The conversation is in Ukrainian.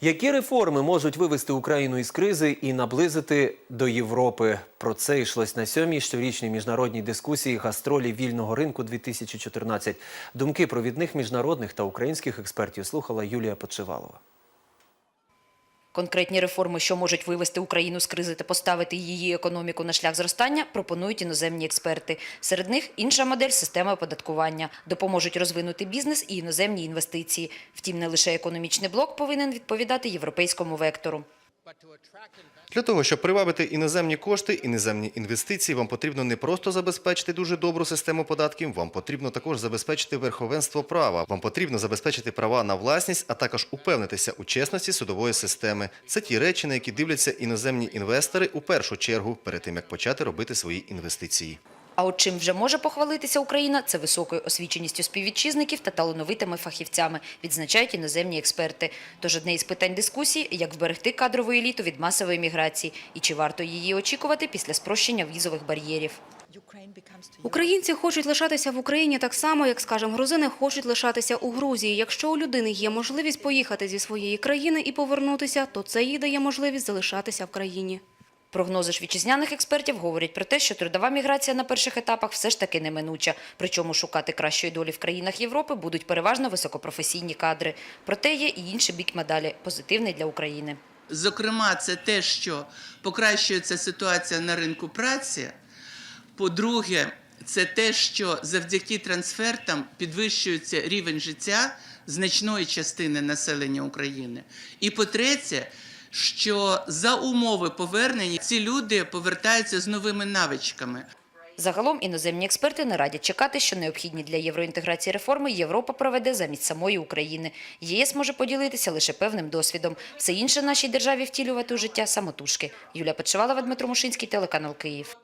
Які реформи можуть вивести Україну із кризи і наблизити до Європи? Про це йшлось на сьомій щорічній міжнародній дискусії гастролі вільного ринку 2014. Думки провідних міжнародних та українських експертів слухала Юлія Почивалова. Конкретні реформи, що можуть вивести Україну з кризи та поставити її економіку на шлях зростання, пропонують іноземні експерти. Серед них інша модель системи оподаткування. Допоможуть розвинути бізнес і іноземні інвестиції. Втім, не лише економічний блок повинен відповідати європейському вектору. Для того, щоб привабити іноземні кошти, іноземні інвестиції, вам потрібно не просто забезпечити дуже добру систему податків, вам потрібно також забезпечити верховенство права. Вам потрібно забезпечити права на власність, а також упевнитися у чесності судової системи. Це ті речі, на які дивляться іноземні інвестори у першу чергу, перед тим як почати робити свої інвестиції. А от чим вже може похвалитися Україна, це високою освіченістю співвітчизників та талановитими фахівцями, відзначають іноземні експерти. Тож одне із питань дискусії – як вберегти кадрову еліту від масової міграції і чи варто її очікувати після спрощення візових бар'єрів. Українці хочуть лишатися в Україні так само, як, скажімо, грузини хочуть лишатися у Грузії. Якщо у людини є можливість поїхати зі своєї країни і повернутися, то це їй дає можливість залишатися в країні. Прогнози ж вітчизняних експертів говорять про те, що трудова міграція на перших етапах все ж таки неминуча. Причому шукати кращої долі в країнах Європи будуть переважно високопрофесійні кадри. Проте є і інший бік медалі – позитивний для України. Зокрема, це те, що покращується ситуація на ринку праці. По-друге, це те, що завдяки трансфертам підвищується рівень життя значної частини населення України. І по-третє, що за умови повернення ці люди повертаються з новими навичками. Загалом іноземні експерти не радять чекати, що необхідні для євроінтеграції реформи Європа проведе замість самої України. ЄС може поділитися лише певним досвідом. Все інше нашій державі втілювати у життя самотужки. Юлія Печевалова, Дмитро Мушинський, телеканал Київ.